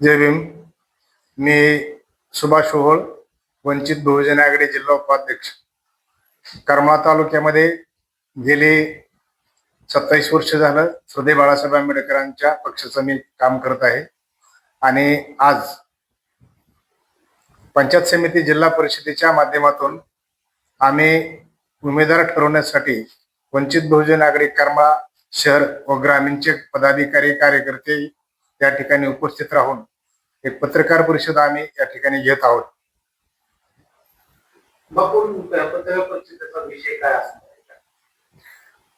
जय भीम. मी सुभाष ओहोळ वंचित बहुजन आघाडी जिल्हा उपाध्यक्ष. करमाळा तालुक्यामध्ये गेले सत्तावीस वर्ष झालं श्रद्धे बाळासाहेब आंबेडकरांच्या पक्षाचं मी काम करत आहे. आणि आज पंचायत समिती जिल्हा परिषदेच्या माध्यमातून आम्ही उमेदवार ठरवण्यासाठी वंचित बहुजन आघाडी करमाळा शहर व ग्रामीणचे पदाधिकारी कार्यकर्ते या ठिकाणी उपस्थित राहून एक पत्रकार परिषद आम्ही या ठिकाणी घेत आहोत?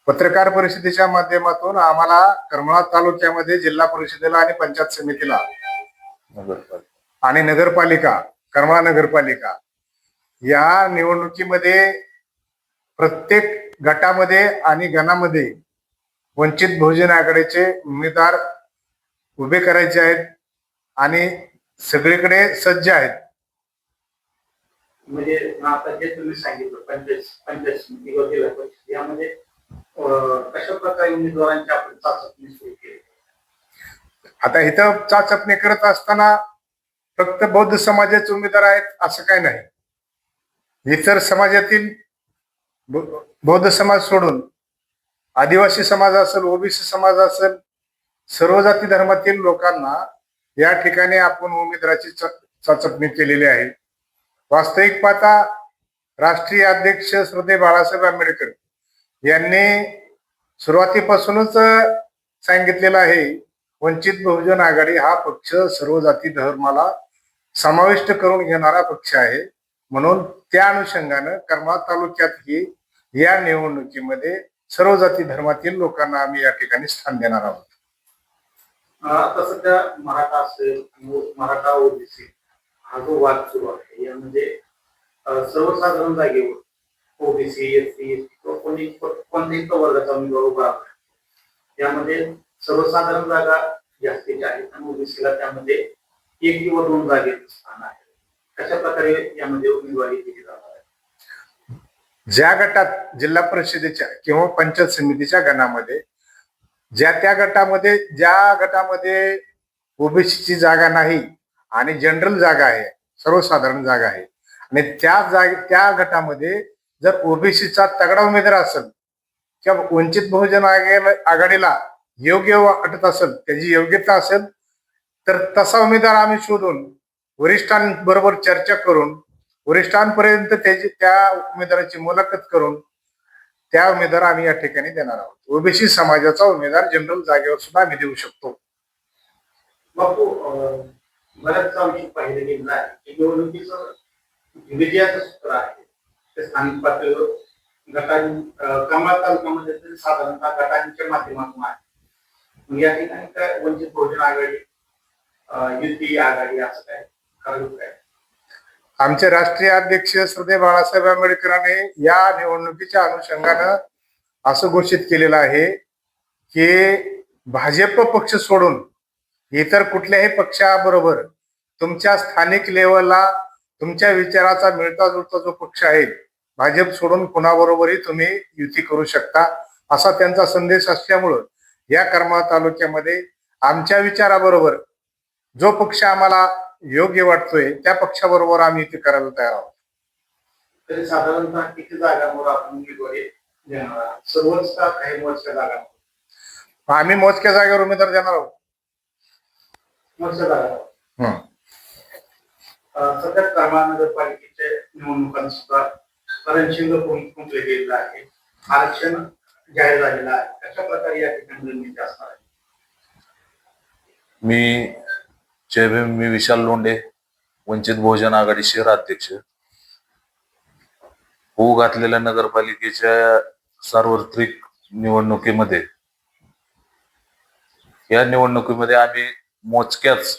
पत्रकार परिषदेच्या माध्यमातून आम्हाला करमाळा तालुक्यामध्ये जिल्हा परिषदेला आणि पंचायत समितीला आणि नगरपालिका करमाळा नगरपालिका या निवडणुकीमध्ये प्रत्येक गटामध्ये आणि गणामध्ये वंचित बहुजन आघाडीचे उमेदवार उभे करायचे आहेत आणि सगळीकडे सज्ज आहेत. म्हणजे आता जे तुम्ही सांगितलं पंचायत पंचायत समिती व जिल्हा परिषद यामध्ये कशा प्रकारे उमेदवारांची आपण चाचपणी सुरू केली? आता इथं चाचपणी करत असताना फक्त बौद्ध समाजाचे उमेदवार आहेत असं काय नाही. इतर समाजातील बौद्ध समाज सोडून आदिवासी समाज असेल ओबीसी समाज असेल सर्व जाती धर्मातील लोकांना या ठिकाणी आपण उमेदवाराची चाचपणी केलेली आहे. वास्तविक पाहता राष्ट्रीय अध्यक्ष श्रद्धे बाळासाहेब आंबेडकर यांनी सुरुवातीपासूनच सांगितलेलं आहे वंचित बहुजन आघाडी हा पक्ष सर्व जाती धर्माला समाविष्ट करून घेणारा पक्ष आहे. म्हणून त्या अनुषंगानं करमाळा तालुक्यातही या निवडणुकीमध्ये सर्व जाती धर्मातील लोकांना आम्ही या ठिकाणी स्थान देणार आहोत. आता सध्या मराठा असेल मराठा ओबीसी हा जो वाद सुरू आहे यामध्ये म्हणजे, सर्वसाधारण जागेवर ओबीसी एस सी एस किंवा कोणी कोणत्याही प्रवर्गाचा उमेदवार उभा आहे यामध्ये सर्वसाधारण जागा जास्तीच्या आहेत आणि ओबीसीला त्यामध्ये एक किंवा दोन जागेचं स्थान आहे. कशा प्रकारे यामध्ये उमेदवारी केली जाणार आहे? ज्या गटात जिल्हा परिषदेच्या किंवा पंचायत समितीच्या गणामध्ये ज्या त्या गटामध्ये ज्या गटामध्ये ओबीसीची जागा नाही आणि जनरल जागा आहे सर्वसाधारण जागा आहे आणि त्या जागे त्या गटामध्ये जर ओबीसीचा तगडा उमेदवार असेल किंवा वंचित बहुजन आघाडीला- आघाडीला योग्य वाटत असेल त्याची योग्यता असेल तर तसा उमेदवार आम्ही शोधून वरिष्ठांबरोबर चर्चा करून वरिष्ठांपर्यंत त्याची त्या उमेदवाराची मुलाखत करून त्या उमेदवार आम्ही या ठिकाणी देणार आहोत. ओबीसी समाजाचा उमेदवार जनरल जागेवर सुद्धा आम्ही देऊ शकतो. बापू अं, बऱ्याचदा आम्ही पाहिलं गेलेलं आहे की निवडणुकीचं विजयाचं सूत्र आहे ते स्थानिक पातळीवर गटां कमळा तालुक्यामध्ये तरी साधारणतः गटांच्या माध्यमातून आहे. मग या ठिकाणी काय वंचित बहुजन आघाडी अं, युती आघाडी असं काय करायचं काय? आमचे राष्ट्रीय अध्यक्ष श्रद्धे बाळासाहेब आंबेडकरांनी या निवडणुकीच्या अनुषंगानं असं घोषित केलेलं आहे की भाजप पक्ष सोडून इतर कुठल्याही पक्षाबरोबर तुमच्या स्थानिक लेवलला तुमच्या विचाराचा मिळता जुळता जो पक्ष आहे भाजप सोडून कुणाबरोबरही तुम्ही युती करू शकता असा त्यांचा संदेश असल्यामुळं या करमाळा तालुक्यामध्ये आमच्या विचाराबरोबर जो पक्ष आम्हाला योग्य वाटतोय त्या पक्षाबरोबर आम्ही युती करायला तयार आहोत. तरी साधारणतः किती जागांवर आपण उमेदवारी देणार आहात? सर्वच का काही मोजक्या जागांवर? आम्ही मोजक्या जागेवर उमेदवार देणार आहोत. मोजक्या जागांवर. हं. अं, सध्या करमाळा नगरपालिकेच्या निवडणुकांत सुद्धा रणशिंग फुंकले गेलेलं आहे? आरक्षण जाहीर झालेलं आहे. कशा प्रकारे या ठिकाणी रणनीती असणार आहे? मी जय भीम मी विशाल लोंढे वंचित बहुजन आघाडी शहर अध्यक्ष. होऊ घातलेल्या नगरपालिकेच्या सार्वत्रिक निवडणुकीमध्ये या निवडणुकीमध्ये आम्ही मोजक्याच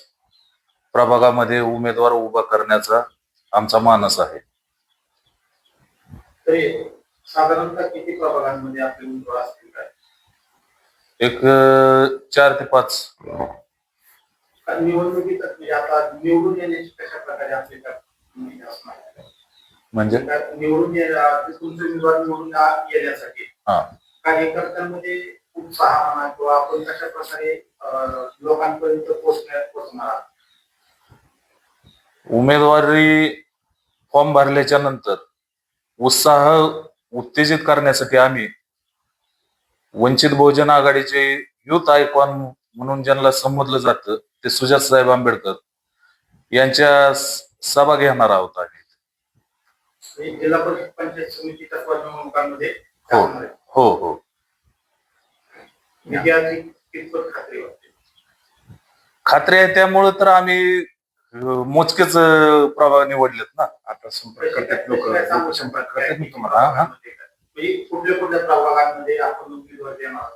प्रभागामध्ये उमेदवार उभा करण्याचा आमचा मानस आहे. साधारणतः किती प्रभागांमध्ये आपले उमेदवार असतील काय? एक चार ते पाच. कारण निवडणुकीत म्हणजे आता निवडून येण्याची कशा प्रकारे आपली भूमिका असणार आहे? म्हणजे निवडून ये- तुमचे उमेदवार निवडून आ- येण्यासाठी हा कार्यकर्त्यांमध्ये उत्साह म्हणा किंवा आपण कशा प्रकारे अं, लोकांपर्यंत पोहोचण्या पोहोचणार आहात. उमेदवारी फॉर्म भरल्याच्या नंतर उत्साह उत्तेजित करण्यासाठी आम्ही वंचित बहुजन आघाडीचे युथ आयकॉन म्हणून ज्यांना संबोधलं जातं ते सुजात साहेब आंबेडकर यांच्या सभा घेणार आहोत आम्ही म्हणजे जिल्हा परिषद पंचायत समितीच्या निवडणुकांमध्ये हो. हो हो खात्री आहे त्यामुळे तर आम्ही मोजकेच प्रभाग निवडलेत ना आता संपर्क काय- करतात लोक संपर्क? करतात मी तुम्हाला. म्हणजे कुठल्या कुठल्या प्रभागांमध्ये आपण उमेदवार देणार?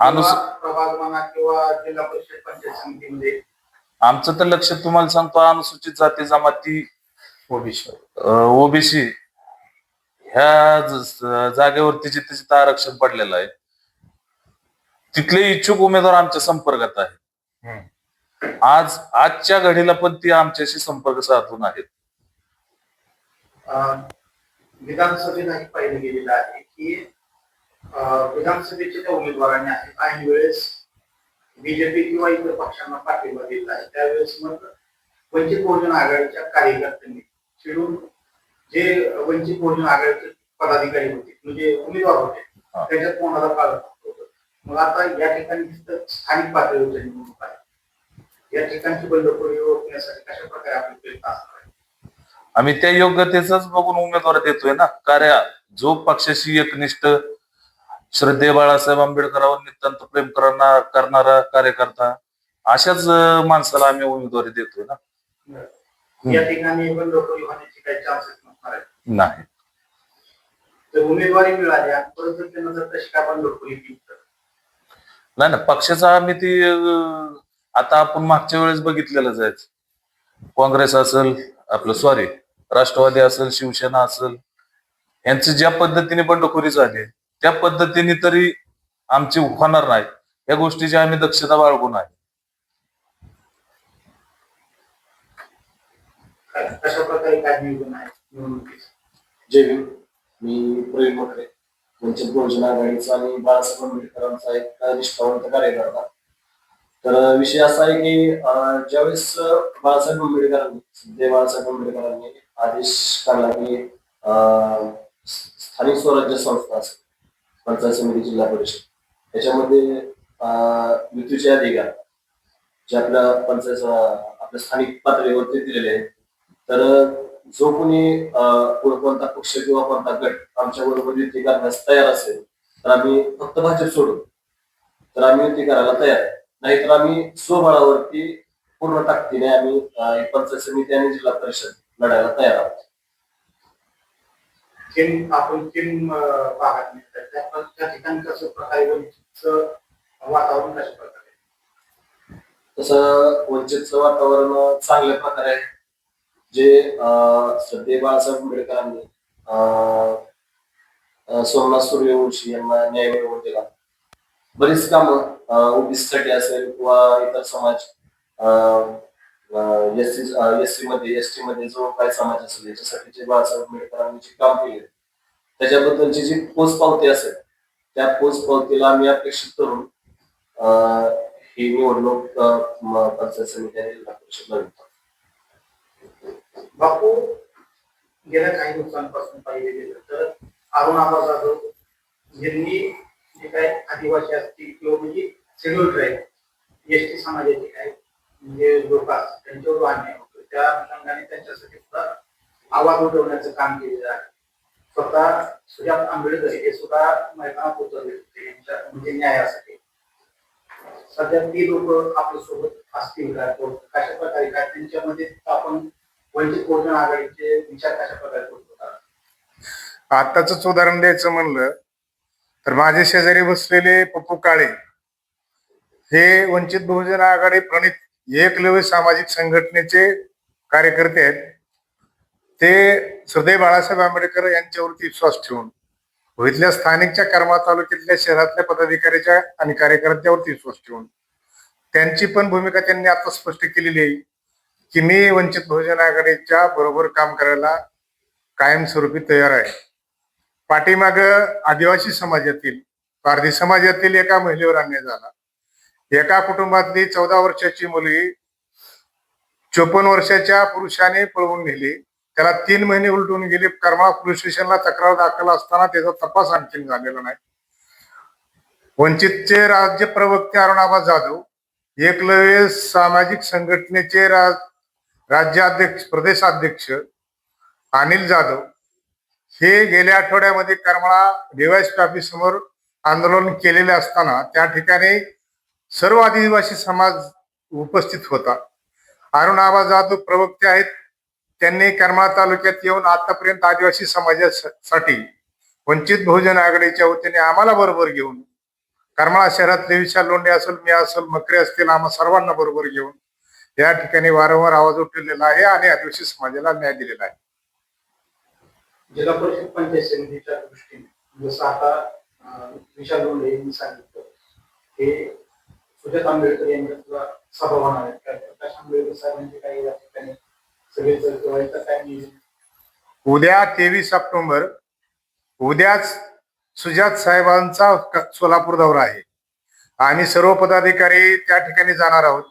अनुस किंवा प्रभाग म्हणा किंवा जिल्हा परिषद पंचायत समितीमध्ये. आमचं तर लक्ष तुम्हाला सांगतो अनुसूचित जाती जमाती ओबीसी. ओबीसी. ह्या ज- जागेवरती जिथे जिथे आरक्षण पडलेलं आहे. तिथले इच्छुक उमेदवार आमच्या संपर्कात आहेत. आज आजच्या घडीला पण ती आमच्याशी संपर्क साधून आहेत. अं, विधानसभेलाही पाहिलं गेलेलं आहे की अं, विधानसभेच्या ज्या उमेदवारांनी आहेत ऐन वेळेस बीजेपी किंवा इतर पक्षांना पाठिंबा दिला आहे. त्यावेळेस मग वंचित बहुजन आघाडीच्या कार्यकर्त्यांनी चिडून जे वंचित बहुजन आघाडीचे पदाधिकारी होते म्हणजे उमेदवार होते. त्याच्यात कोणाला काढत होतं. मग आता या ठिकाणी स्थानिक पातळीवरच्या निवडणूक आहे या ठिकाणची बंडखोरी रोखण्यासाठी कशा प्रकारे आपले प्रयत्न असणार आहे आम्ही त्या योग्यतेच बघून उमेदवार देतोय ना. कार्य जो पक्षाशी एकनिष्ठ श्रद्धे बाळासाहेब आंबेडकरांवर नितांत प्रेम करणार करणारा कार्यकर्ता अशाच माणसाला आम्ही उमेदवारी देतोय ना. या ठिकाणी बंडखोरी होण्याची काही चान्सेस नसणार आहे नाही. जर उमेदवारी मिळाली आणि परत जर त्यांना जर तशी काय बंडखोरी केली तर? नाही ना पक्षाचा आम्ही ती अं, आता आपण मागच्या वेळेस बघितलेलं जायचं काँग्रेस असेल आपलं सॉरी राष्ट्रवादी असेल शिवसेना असेल यांची ज्या पद्धतीने बंडखोरी झाली त्या पद्धतीने तरी आमची होणार नाही. या गोष्टीची आम्ही दक्षता बाळगून आहे जे कशा प्रकारे काय नियोजन आहे? जय भीम मी प्रवीण मकरे वंचित बहुजन आघाडीचा आणि बाळासाहेब आंबेडकरांचा एक निष्ठावंत कार्यकर्ता. तर विषय असा आहे की ज्यावेळेस बाळासाहेब आंबेडकरांनी सध्या बाळासाहेब आंबेडकरांनी आदेश काढला की स्थानिक स्वराज्य संस्था असेल पंचायत समिती जिल्हा परिषद. त्याच्यामध्ये अं, युतीचे अधिकार जे आपल्या पंचायत आपल्या स्थानिक पातळीवरती दिलेले आहेत. तर जो कोणी कोण- कोणता पक्ष किंवा कोणता गट आमच्या बरोबर युती करण्यास तयार असेल तर आम्ही फक्त भाजप सोडू. तर आम्ही युती करायला तयार आहे. नाहीतर आम्ही स्वबळावरती पूर्ण ताकदीने आम्ही पंचायत समिती आणि जिल्हा परिषद लढायला तयार आहोत. किम आपण किम भागात निघतात त्या त्या ठिकाणी कसं प्रकारे वंचितचं वातावरण कशा प्रकारे तसं वंचितचं वातावरण चांगल्या प्रकारे आहे. जे श्रद्धे बाळासाहेब आंबेडकरांनी सोमनाथ सूर्यवंशी यांना न्याय मिळवून दिला. बरीच कामं ओबीसीसाठी असेल किंवा इतर समाज एस सी एस सी मध्ये एस टी मध्ये जो काय समाज असेल याच्यासाठी जे बाळासाहेब आंबेडकरांनी जे काम केले त्याच्याबद्दलची जी पोच पावती असेल त्या पोच पावतीला आम्ही अपेक्षित करून ही निवडणूक पंचायत समितीने जिल्हा बापू गेल्या काही दिवसांपासून पाहिले गेलं तर अरुण आबा जाधव यांनी जे काय आदिवासी असतील किंवा म्हणजे शेड्यूल ट्राईब एस टी समाजाचे काय म्हणजे लोक त्यांच्यावर अन्याय होतो त्या अनुषंगाने त्यांच्यासाठी सुद्धा आवाज उठवण्याचं काम केलेलं आहे. स्वतः सुजात आंबेडकर हे सुद्धा मैदानात उतरले होते यांच्या म्हणजे न्यायासाठी. सध्या ती लोक आपल्यासोबत असतील कशा प्रकारे काय? त्यांच्यामध्ये आपण वंचित बहुजन आघाडीचे विचार कशा प्रकारे करतो? आताच उदाहरण द्यायचं म्हणलं तर माझे शेजारी बसलेले पप्पू काळे हे वंचित बहुजन आघाडी प्रणित एकलव्य सामाजिक संघटनेचे कार्यकर्ते आहेत. ते सदैव बाळासाहेब आंबेडकर यांच्यावरती विश्वास ठेवून इथल्या स्थानिकच्या कर्मा तालुक्यातल्या शहरातल्या पदाधिकाऱ्याच्या आणि कार्यकर्त्यावरती विश्वास ठेवून त्यांची पण भूमिका त्यांनी आता स्पष्ट केलेली आहे की मी वंचित बहुजन आघाडीच्या बरोबर काम करायला कायमस्वरूपी तयार आहे. पाठीमाग आदिवासी समाजातील पारधी समाजातील एका महिलेवर अन्याय झाला. एका कुटुंबातली चौदा वर्षाची मुलगी चोपन्न वर्षाच्या पुरुषाने पळवून नेली. त्याला तीन महिने उलटून गेली. कर्मा पोलीस स्टेशनला तक्रार दाखल असताना त्याचा तपास आणखी झालेला नाही. वंचितचे राज्य प्रवक्ते अरुणाबा जाधव एकलव्य सामाजिक संघटनेचे रा- राज्याध्यक्ष प्रदेशाध्यक्ष अनिल जाधव हे गेल्या आठवड्यामध्ये करमाळा डीवायस ऑफिस समोर आंदोलन केलेले असताना त्या ठिकाणी सर्व आदिवासी समाज उपस्थित होता. अरुण आबा जाधव प्रवक्ते आहेत. त्यांनी करमाळा तालुक्यात येऊन आतापर्यंत आदिवासी समाजासाठी वंचित बहुजन आघाडीच्या वतीने आम्हाला बरोबर घेऊन करमाळा शहरात विशाल लोंढे असेल मी असेल मकरे असतील आम्हा सर्वांना बरोबर घेऊन या ठिकाणी वारंवार आवाज उठवलेला आहे आणि आदिवासी समाजाला न्याय दिलेला आहे. जिल्हा परिषद पंचायत समितीच्या दृष्टीने जसं आता विशाल लोंढे यांनी सांगितलं हे सुजात आंबेडकर यांच्या सुद्धा सभा होणार आहेत. प्रकाश आंबेडकर साहेबांचे काही या ठिकाणी किंवा इतर नियोजन? उद्या तेवीस ऑक्टोबर उद्याच सुजात साहेबांचा क- सोलापूर दौरा आहे. आम्ही सर्व पदाधिकारी त्या ठिकाणी जाणार आहोत.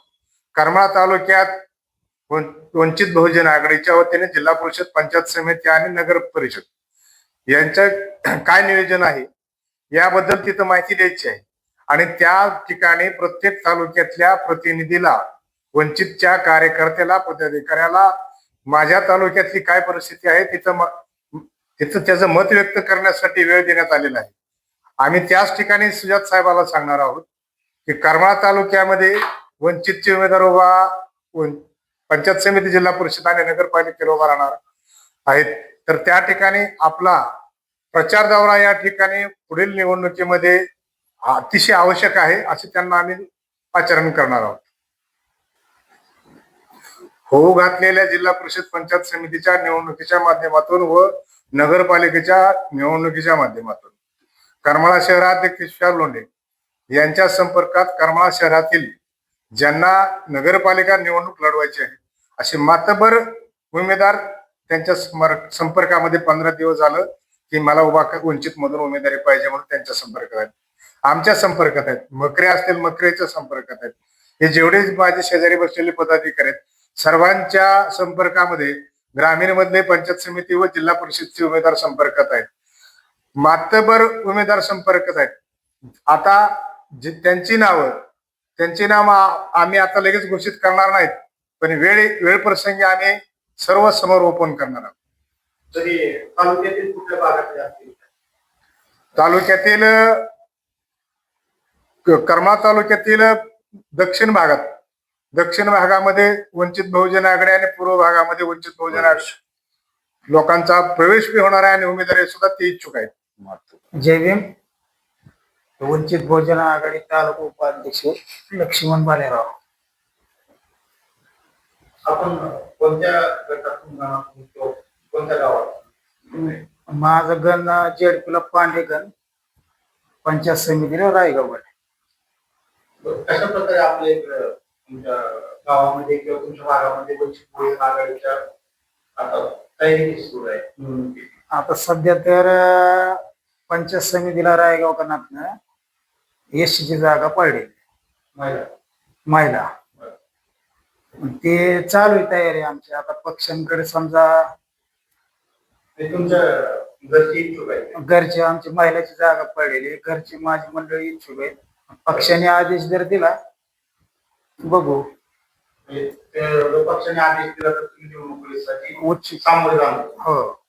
करमाळा तालुक्यात वन- वंचित बहुजन आघाडीच्या वतीने जिल्हा परिषद पंचायत समिती आणि नगर परिषद यांचं काय नियोजन आहे याबद्दल तिथं माहिती द्यायची आहे. आणि त्या ठिकाणी प्रत्येक तालुक्यातल्या प्रतिनिधीला वंचितच्या कार्यकर्त्याला पदाधिकाऱ्याला माझ्या तालुक्यातली काय परिस्थिती आहे तिथं तिथं त्याचं मत व्यक्त करण्यासाठी वेळ देण्यात आलेला आहे. आम्ही त्याच ठिकाणी सुजात साहेबाला सांगणार आहोत की करमाळा तालुक्यामध्ये वंचितचे उमेदवार उभा पंचायत समिती जिल्हा परिषद आणि नगरपालिकेला उभा राहणार आहेत. तर त्या ठिकाणी आपला प्रचार दौरा या ठिकाणी पुढील निवडणुकीमध्ये अतिशय आवश्यक आहे असे त्यांना आम्ही आचरण करणार आहोत. होऊ घातलेल्या जिल्हा परिषद पंचायत समितीच्या निवडणुकीच्या माध्यमातून व नगरपालिकेच्या निवडणुकीच्या माध्यमातून. करमाळा शहराध्यक्ष विशाल लोंढे यांच्या संपर्कात करमाळा शहरातील ज्यांना नगरपालिका निवडणूक लढवायची आहे असे मातबर उमेदवार त्यांच्या स्मर- संपर्कामध्ये पंधरा दिवस झालं की मला उभा वंचित मधून उमेदवारी पाहिजे म्हणून त्यांच्या संपर्कात आमच्या संपर्कात आहेत. मकरे असतील मकरेच्या संपर्कात आहेत. हे जेवढे माझे शेजारी बसलेले पदाधिकारी आहेत सर्वांच्या संपर्कामध्ये ग्रामीण मधले पंचायत समिती व जिल्हा परिषदचे उमेदवार संपर्कात आहेत. मातबर उमेदवार संपर्कात आहेत. आता त्यांची नावं त्यांची नाव आम्ही आता लगेच घोषित करणार नाहीत पण वेळ वेळ प्रसंगी आम्ही सर्व समोर ओपन करणार आहोत. तरी तालुक्यातील तालुक्यातील करमाळा तालुक्यातील दक्षिण भागात दक्षिण भागामध्ये वंचित बहुजन आघाडी आणि पूर्व भागामध्ये वंचित बहुजन आघाडी. लोकांचा प्रवेश बी होणार आहे आणि उमेदवारी सुद्धा ते इच्छुक आहेत. मात्र जय भीम. वंचित बहुजन आघाडी तालुका उपाध्यक्ष लक्ष्मण बालेराव आपण कोणत्या कोणत्या गावात? माझं गण जेडपीला पांडे गण पंचायत समितीला रायगाव गट कशा प्रकारे आपल्या तुमच्या गावामध्ये किंवा तुमच्या भागामध्ये वंचित आघाडीच्या आता तयारी सुरू आहे? आता सध्या तर पंचायत समितीला रायगाव गणातनं एसटीची जागा पडली महिला. महिला. ते चालू आहे तयारी आमची. आता पक्षांकडे समजा तुमच्या घरची इच्छुक आहे घरची आमची महिलाची जागा पडलेली. घरची माझी मंडळी इच्छुक आहेत. पक्षाने आदेश जर दिला बघू. म्हणजे ते पक्षाने आदेश दिला तर तुम्ही निवडणुकीसाठी उच्च सामोरे जाणार. हो.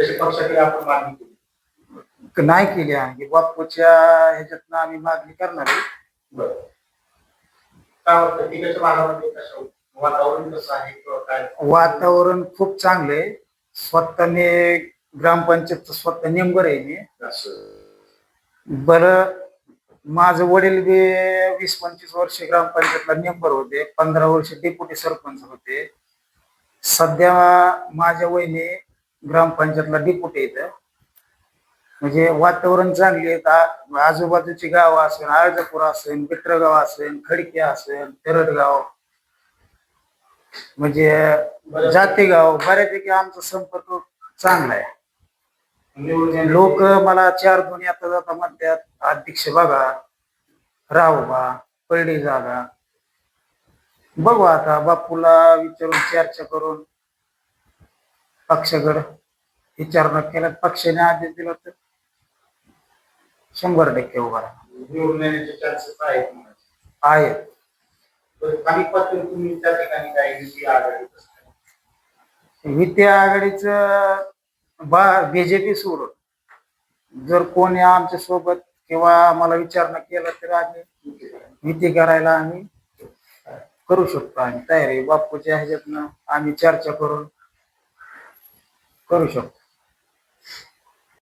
तशी पक्षाकडे आपण मागणी केली. नाही केली आणखी बापूच्या ह्याच्यातनं आम्ही मागणी करणार आहे. बरं. काय वाटतं? तिकडच्या भागामध्ये कसं वातावरण कसं आहे? किंवा काय? वातावरण खूप चांगलं आहे. स्वतःने ग्रामपंचायतचं स्वतः नेंबर आहे मी. असं. बरं माझं वडील बी वीस पंचवीस वर्ष ग्रामपंचायतला मेंबर होते. पंधरा वर्ष डेप्युटी सरपंच होते. सध्या माझ्या वहिनी ग्रामपंचायतला डेप्युटी येत म्हणजे वातावरण चांगले आहेत आजूबाजूची गाव असेल आळजापूर असेल बिट्रगाव असेल खडकी असेल तरडगाव. म्हणजे जातेगाव बऱ्यापैकी आमचा संपर्क चांगला आहे. लोक मला चार दोन येता जाता म्हणतात. अध्यक्ष बघा राहुबा पहिली जागा. बघू आता बापूला विचारून चर्चा करून. पक्षाकडे विचारणा केला पक्षाने आदेश दिला तर शंभर टक्के उभा. निवडून येण्याचे चान्सेस आहेत तर पातळीवर तुम्ही त्या ठिकाणी काय आघाडीच बा बीजेपी सोडून. जर कोणी आमच्यासोबत किंवा आम्हाला विचारणा केला तर आम्ही युती करायला आम्ही करू शकतो. आम्ही तयारी बापूच्या ह्याच्यातनं आम्ही चर्चा करून करू शकतो.